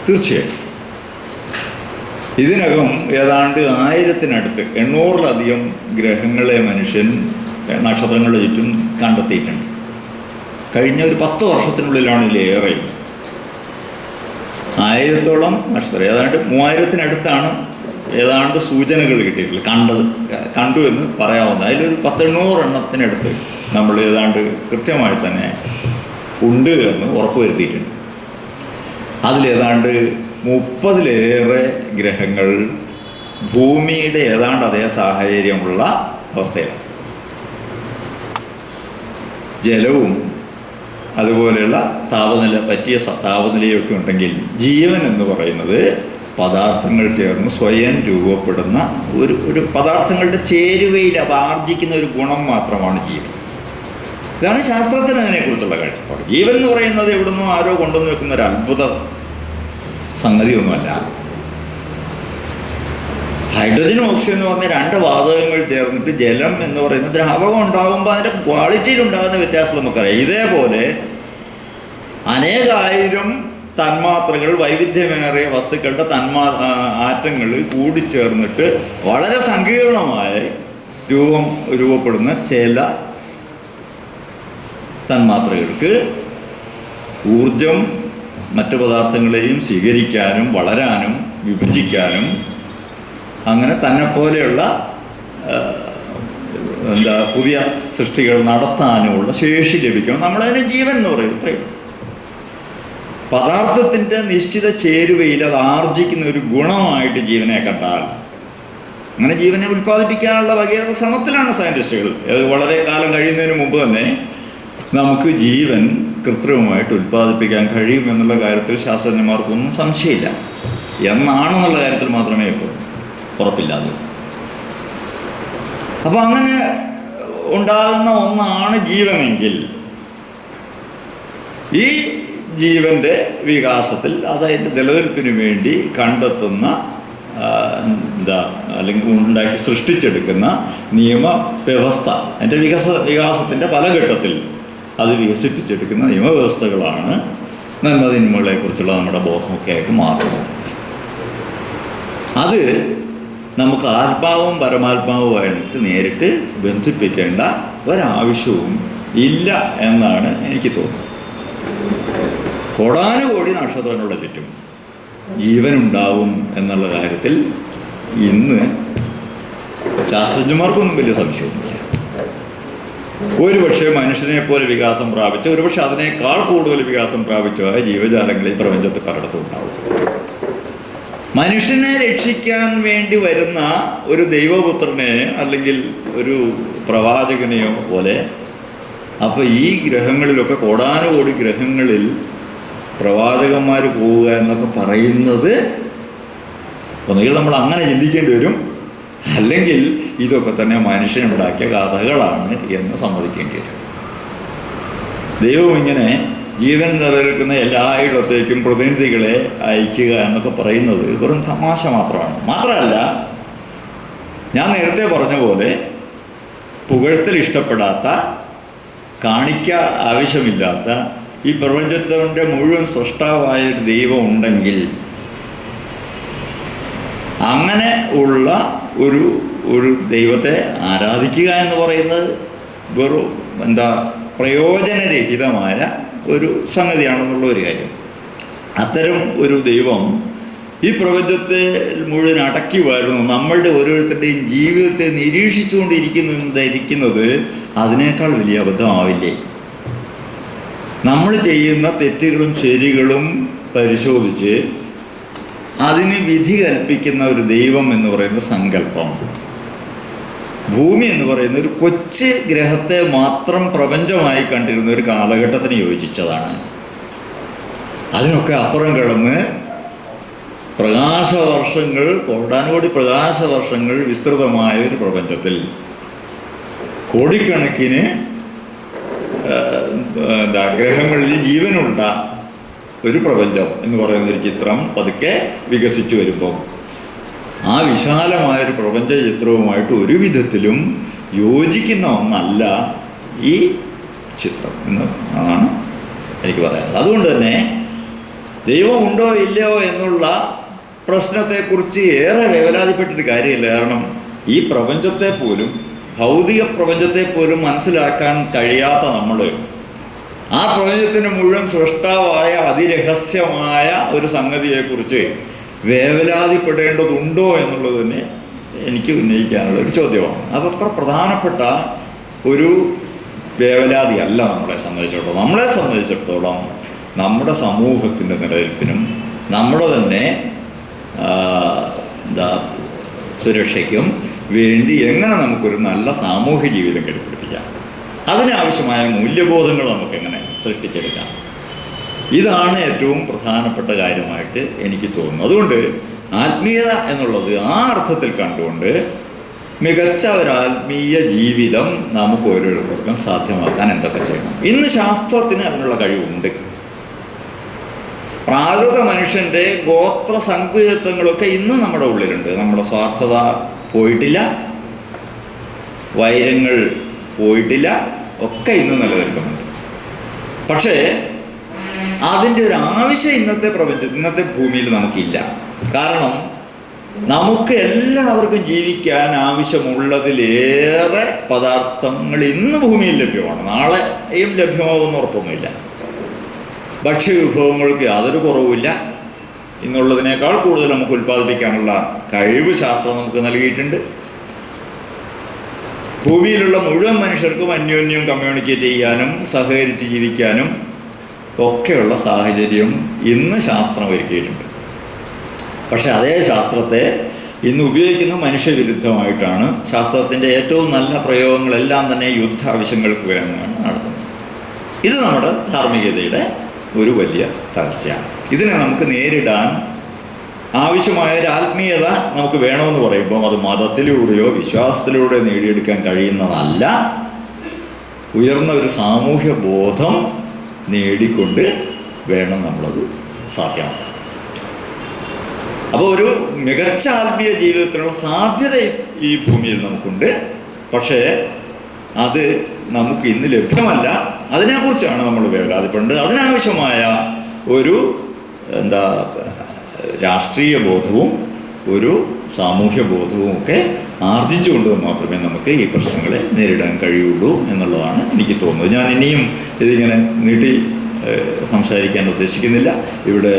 തീർച്ചയായും ഇതിനകം ഏതാണ്ട് ആയിരത്തിനടുത്ത് എണ്ണൂറിലധികം ഗ്രഹങ്ങളെ മനുഷ്യൻ നക്ഷത്രങ്ങളുടെ ചുറ്റും കണ്ടെത്തിയിട്ടുണ്ട്. കഴിഞ്ഞ ഒരു പത്ത് വർഷത്തിനുള്ളിലാണ് ഇതിലേറെ ആയിരത്തോളം നക്ഷത്രം ഏതാണ്ട് മൂവായിരത്തിനടുത്താണ് ഏതാണ്ട് സൂചനകൾ കിട്ടിയിട്ടുള്ളത്. കണ്ടത് കണ്ടു എന്ന് പറയാവുന്ന അതിലൊരു പത്തെണ്ണൂറ് എണ്ണത്തിനടുത്ത് നമ്മൾ ഏതാണ്ട് കൃത്യമായി തന്നെ ഉണ്ട് എന്ന് ഉറപ്പുവരുത്തിയിട്ടുണ്ട്. അതിലേതാണ്ട് മുപ്പതിലേറെ ഗ്രഹങ്ങൾ ഭൂമിയുടെ ഏതാണ്ട് അതേ സാഹചര്യമുള്ള അവസ്ഥയിലാണ്. ജലവും അതുപോലെയുള്ള താപനില പറ്റിയ താപനിലയൊക്കെ ഉണ്ടെങ്കിൽ ജീവൻ എന്ന് പറയുന്നത് പദാർത്ഥങ്ങൾ ചേർന്ന് സ്വയം രൂപപ്പെടുന്ന ഒരു ഒരു പദാർത്ഥങ്ങളുടെ ചേരുവയിൽ അവ ആർജിക്കുന്ന ഒരു ഗുണം മാത്രമാണ് ജീവൻ. ഇതാണ് ശാസ്ത്രത്തിന് അതിനെക്കുറിച്ചുള്ള കാഴ്ചപ്പാട്. ജീവൻ എന്ന് പറയുന്നത് എവിടുന്നോ ആരോ കൊണ്ടുവന്ന് വെക്കുന്ന ഒരു അത്ഭുത സംഗതിയൊന്നുമല്ല. ഹൈഡ്രജൻ ഓക്സിജൻ എന്ന് പറഞ്ഞ രണ്ട് വാതകങ്ങൾ ചേർന്നിട്ട് ജലം എന്ന് പറയുന്ന ദ്രാവകം ഉണ്ടാകുമ്പോൾ അതിന്റെ ക്വാളിറ്റിയിൽ ഉണ്ടാകുന്ന വ്യത്യാസം നമുക്കറിയാം. ഇതേപോലെ അനേകായിരം തന്മാത്രകൾ വൈവിധ്യമേറിയ വസ്തുക്കളുടെ തന്മാ ആറ്റങ്ങൾ കൂടിച്ചേർന്നിട്ട് വളരെ സങ്കീർണമായ രൂപം രൂപപ്പെടുന്ന ചില തന്മാത്രകൾക്ക് ഊർജം മറ്റു പദാർത്ഥങ്ങളെയും സ്വീകരിക്കാനും വളരാനും വിഭജിക്കാനും അങ്ങനെ തന്നെ പോലെയുള്ള എന്താ പുതിയ സൃഷ്ടികൾ നടത്താനുമുള്ള ശേഷി ലഭിക്കണം. നമ്മളതിന് ജീവൻ എന്ന് പറയും ഇത്രയും പദാർത്ഥത്തിന്റെ നിശ്ചിത ചേരുവയിൽ അത് ആർജിക്കുന്ന ഒരു ഗുണമായിട്ട് ജീവനെ കണ്ടാൽ അങ്ങനെ ജീവനെ ഉൽപ്പാദിപ്പിക്കാനുള്ള വകയുടെ ശ്രമത്തിലാണ് സയന്റിസ്റ്റുകൾ. അത് വളരെ കാലം കഴിയുന്നതിന് മുമ്പ് തന്നെ നമുക്ക് ജീവൻ കൃത്രിമമായിട്ട് ഉൽപ്പാദിപ്പിക്കാൻ കഴിയും എന്നുള്ള കാര്യത്തിൽ ശാസ്ത്രജ്ഞന്മാർക്കൊന്നും സംശയമില്ല. എന്നാണെന്നുള്ള കാര്യത്തിൽ മാത്രമേ ഇപ്പോൾ ഉറപ്പില്ലാതെ. അപ്പോൾ അങ്ങനെ ഉണ്ടാകുന്ന ഒന്നാണ് ജീവനെങ്കിൽ. ഈ ജീവന്റെ വികാസത്തിൽ അതതിന്റെ നിലനിൽപ്പിന് വേണ്ടി കണ്ടെത്തുന്ന എന്താ അല്ലെങ്കിൽ ഉണ്ടാക്കി സൃഷ്ടിച്ചെടുക്കുന്ന നിയമവ്യവസ്ഥ. അതിന്റെ വികസ വികാസത്തിന്റെ പല ഘട്ടത്തിൽ അത് വികസിപ്പിച്ചെടുക്കുന്ന നിയമവ്യവസ്ഥകളാണ് നന്മതിന്മകളെക്കുറിച്ചുള്ള നമ്മുടെ ബോധമൊക്കെ ആയിട്ട് മാറുന്നത്. അത് നമുക്ക് ആത്മാവും പരമാത്മാവുമായിട്ട് നേരിട്ട് ബന്ധിപ്പിക്കേണ്ട ഒരാവശ്യവും ഇല്ല എന്നാണ് എനിക്ക് തോന്നുന്നത്. കോടാനുകോടി നക്ഷത്രങ്ങളുടെ ചുറ്റും ജീവനുണ്ടാവും എന്നുള്ള കാര്യത്തിൽ ഇന്ന് ശാസ്ത്രജ്ഞന്മാർക്കൊന്നും വലിയ സംശയമൊന്നുമില്ല ഒരുപക്ഷെ മനുഷ്യനെ പോലെ വികാസം പ്രാപിച്ച ഒരുപക്ഷെ അതിനേക്കാൾ കൂടുതൽ വികാസം പ്രാപിച്ച ജീവജാലങ്ങൾ ഈ പ്രപഞ്ചത്തിൽ പലയിടത്തും ഉണ്ടാവും. മനുഷ്യനെ രക്ഷിക്കാൻ വേണ്ടി വരുന്ന ഒരു ദൈവപുത്രനെ അല്ലെങ്കിൽ ഒരു പ്രവാചകനെയോ പോലെ അപ്പോൾ ഈ ഗ്രഹങ്ങളിലൊക്കെ കോടാനുകോടി ഗ്രഹങ്ങളിൽ പ്രവാചകന്മാർ പോവുക എന്നൊക്കെ പറയുന്നത് ഒന്നുകിൽ നമ്മൾ അങ്ങനെ ചിന്തിക്കേണ്ടി വരും അല്ലെങ്കിൽ ഇതൊക്കെ തന്നെ മനുഷ്യനുണ്ടാക്കിയ കഥകളാണ് എന്ന് സമ്മതിക്കേണ്ടി വരും. ദൈവം ഇങ്ങനെ ജീവൻ നിലനിൽക്കുന്ന എല്ലായിടത്തേക്കും പ്രതിനിധികളെ അയക്കുക എന്നൊക്കെ പറയുന്നത് വെറും തമാശ മാത്രമാണ്. മാത്രമല്ല ഞാൻ നേരത്തെ പറഞ്ഞ പോലെ പുകഴ്ത്തൽ ഇഷ്ടപ്പെടാത്ത കാണിക്ക ആവശ്യമില്ലാത്ത ഈ പ്രപഞ്ചത്തിന്റെ മുഴുവൻ സൃഷ്ടാവായ ഒരു ദൈവം ഉണ്ടെങ്കിൽ അങ്ങനെ ഉള്ള ഒരു ഒരു ദൈവത്തെ ആരാധിക്കുക എന്ന് പറയുന്നത് വെറും എന്താ പ്രയോജനരഹിതമായ ഒരു സംഗതിയാണെന്നുള്ള ഒരു കാര്യം. അത്തരം ഒരു ദൈവം ഈ പ്രപഞ്ചത്തെ മുഴുവൻ അടക്കി വാഴുന്നു നമ്മളുടെ ഓരോരുത്തരുടെയും ജീവിതത്തെ നിരീക്ഷിച്ചുകൊണ്ടിരിക്കുന്നതായിരിക്കുന്നത് അതിനേക്കാൾ വലിയ അബദ്ധമാവില്ലേ? നമ്മൾ ചെയ്യുന്ന തെറ്റുകളും ശരികളും പരിശോധിച്ച് അതിന് വിധി കൽപ്പിക്കുന്ന ഒരു ദൈവം എന്ന് പറയുന്ന സങ്കല്പം. ഭൂമി എന്ന് പറയുന്ന ഒരു കൊച്ചു ഗ്രഹത്തെ മാത്രം പ്രപഞ്ചമായി കണ്ടിരുന്ന ഒരു കാലഘട്ടത്തിന് യോജിച്ചതാണ്. അതിനൊക്കെ അപ്പുറം കിടന്ന് പ്രകാശവർഷങ്ങൾ കോടാനോടി പ്രകാശവർഷങ്ങൾ വിസ്തൃതമായ ഒരു പ്രപഞ്ചത്തിൽ. കോടിക്കണക്കിന് എന്താ ഗ്രഹങ്ങളിൽ ജീവനുള്ള ഒരു പ്രപഞ്ചം എന്ന് പറയുന്ന ഒരു ചിത്രം പതുക്കെ വികസിച്ചു വരുമ്പോൾ ആ വിശാലമായൊരു പ്രപഞ്ച ചിത്രവുമായിട്ട് ഒരു വിധത്തിലും യോജിക്കുന്ന ഒന്നല്ല ഈ ചിത്രം എന്ന് അതാണ് എനിക്ക് പറയാനുള്ളത്. അതുകൊണ്ട് തന്നെ ദൈവം ഉണ്ടോ ഇല്ലയോ എന്നുള്ള പ്രശ്നത്തെക്കുറിച്ച് ഏറെ വേവലാതിപ്പെട്ടിട്ട് കാര്യമില്ല. കാരണം ഈ പ്രപഞ്ചത്തെ പോലും ഭൗതിക പ്രപഞ്ചത്തെ പോലും മനസ്സിലാക്കാൻ കഴിയാത്ത നമ്മൾ ആ പ്രപഞ്ചത്തിന് മുഴുവൻ സൃഷ്ടാവായ അതിരഹസ്യമായ ഒരു സംഗതിയെക്കുറിച്ച് വേവലാതിപ്പെടേണ്ടതുണ്ടോ എന്നുള്ളത് തന്നെ എനിക്ക് ഉന്നയിക്കാനുള്ള ഒരു ചോദ്യമാണ്. അതത്ര പ്രധാനപ്പെട്ട ഒരു വേവലാതി അല്ല നമ്മളെ സംബന്ധിച്ചിടത്തോളം. നമ്മളെ സംബന്ധിച്ചിടത്തോളം നമ്മുടെ സമൂഹത്തിന്റെ നിലനിൽപ്പിനും നമ്മുടെ തന്നെ എന്താ സുരക്ഷയ്ക്കും വേണ്ടി എങ്ങനെ നമുക്കൊരു നല്ല സാമൂഹ്യ ജീവിതം കെട്ടിപ്പിടിപ്പിക്കാം? അതിനാവശ്യമായ മൂല്യബോധങ്ങൾ നമുക്കെങ്ങനെ സൃഷ്ടിച്ചെടുക്കാം? ഇതാണ് ഏറ്റവും പ്രധാനപ്പെട്ട കാര്യമായിട്ട് എനിക്ക് തോന്നുന്നു. അതുകൊണ്ട് ആത്മീയത എന്നുള്ളത് ആ അർത്ഥത്തിൽ കണ്ടുകൊണ്ട് മികച്ച ഒരു ആത്മീയ ജീവിതം നമുക്ക് ഓരോരുത്തർക്കും സാധ്യമാക്കാൻ എന്തൊക്കെ ചെയ്യണം. ഇന്ന് ശാസ്ത്രത്തിന് അതിനുള്ള കഴിവുണ്ട്. പ്രാകൃത മനുഷ്യന്റെ ഗോത്ര സങ്കുചിത്വങ്ങളൊക്കെ ഇന്ന് നമ്മുടെ ഉള്ളിലുണ്ട്. നമ്മുടെ സ്വാർത്ഥത പോയിട്ടില്ല. വൈരങ്ങൾ പോയിട്ടില്ല. ഒക്കെ ഇന്ന് നിലനിൽക്കുന്നുണ്ട്. പക്ഷേ അതിന്റെ ഒരു ആവശ്യം ഇന്നത്തെ പ്രപഞ്ച ഇന്നത്തെ ഭൂമിയിൽ നമുക്കില്ല. കാരണം നമുക്ക് എല്ലാവർക്കും ജീവിക്കാൻ ആവശ്യമുള്ളതിലേറെ പദാർത്ഥങ്ങൾ ഇന്ന് ഭൂമിയിൽ ലഭ്യമാണ്. നാളെയും ലഭ്യമാകുമെന്ന് ഉറപ്പൊന്നുമില്ല. ഭക്ഷ്യവിഭവങ്ങൾക്ക് യാതൊരു കുറവുമില്ല. ഇന്നുള്ളതിനേക്കാൾ കൂടുതൽ നമുക്ക് ഉൽപ്പാദിപ്പിക്കാനുള്ള കഴിവ് ശാസ്ത്രം നമുക്ക് നൽകിയിട്ടുണ്ട്. ഭൂമിയിലുള്ള മുഴുവൻ മനുഷ്യർക്കും അന്യോന്യം കമ്മ്യൂണിക്കേറ്റ് ചെയ്യാനും സഹകരിച്ച് ജീവിക്കാനും ഒക്കെയുള്ള സാഹചര്യം ഇന്ന് ശാസ്ത്രം ഒരുക്കിയിട്ടുണ്ട്. പക്ഷെ അതേ ശാസ്ത്രത്തെ ഇന്ന് ഉപയോഗിക്കുന്ന മനുഷ്യവിരുദ്ധമായിട്ടാണ് ശാസ്ത്രത്തിന്റെ ഏറ്റവും നല്ല പ്രയോഗങ്ങളെല്ലാം തന്നെ യുദ്ധ ആവശ്യങ്ങൾക്ക് വേണ്ടിയാണ് നടത്തുന്നത്. ഇത് നമ്മുടെ ധാർമ്മികതയുടെ ഒരു വലിയ തകർച്ചയാണ്. ഇതിനെ നമുക്ക് നേരിടാൻ ആവശ്യമായ ഒരു ആത്മീയത നമുക്ക് വേണമെന്ന് പറയുമ്പോൾ അത് മതത്തിലൂടെയോ വിശ്വാസത്തിലൂടെയോ നേടിയെടുക്കാൻ കഴിയുന്നതല്ല. ഉയർന്ന ഒരു സാമൂഹ്യ ബോധം നേടിക്കൊണ്ട് വേണം നമ്മളത് സാധ്യമാക്കാൻ. അപ്പോൾ ഒരു മികച്ച ആത്മീയ ജീവിതത്തിനുള്ള സാധ്യത ഈ ഭൂമിയിൽ നമുക്കുണ്ട്. പക്ഷേ അത് നമുക്ക് ഇന്ന് ലഭ്യമല്ല. അതിനെക്കുറിച്ചാണ് നമ്മൾ വേവലാതിപ്പെടേണ്ടത് അതിനാവശ്യമായ ഒരു എന്താ രാഷ്ട്രീയ ബോധവും ഒരു സാമൂഹ്യ ബോധവും ഒക്കെ ആർജിച്ചുകൊണ്ട് മാത്രമേ നമുക്ക് ഈ പ്രശ്നങ്ങളെ നേരിടാൻ കഴിയുള്ളൂ എന്നുള്ളതാണ് എനിക്ക് തോന്നുന്നത്. ഞാൻ ഇനിയും ഇതിങ്ങനെ നീട്ടി സംസാരിക്കാൻ ഉദ്ദേശിക്കുന്നില്ല. ഇവിടെ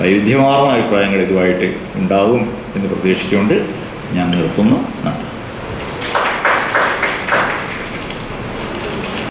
വൈവിധ്യമാർന്ന അഭിപ്രായങ്ങൾ ഇതുമായിട്ട് ഉണ്ടാവും എന്ന് പ്രതീക്ഷിച്ചുകൊണ്ട് ഞാൻ നിർത്തുന്നു. നന്ദി.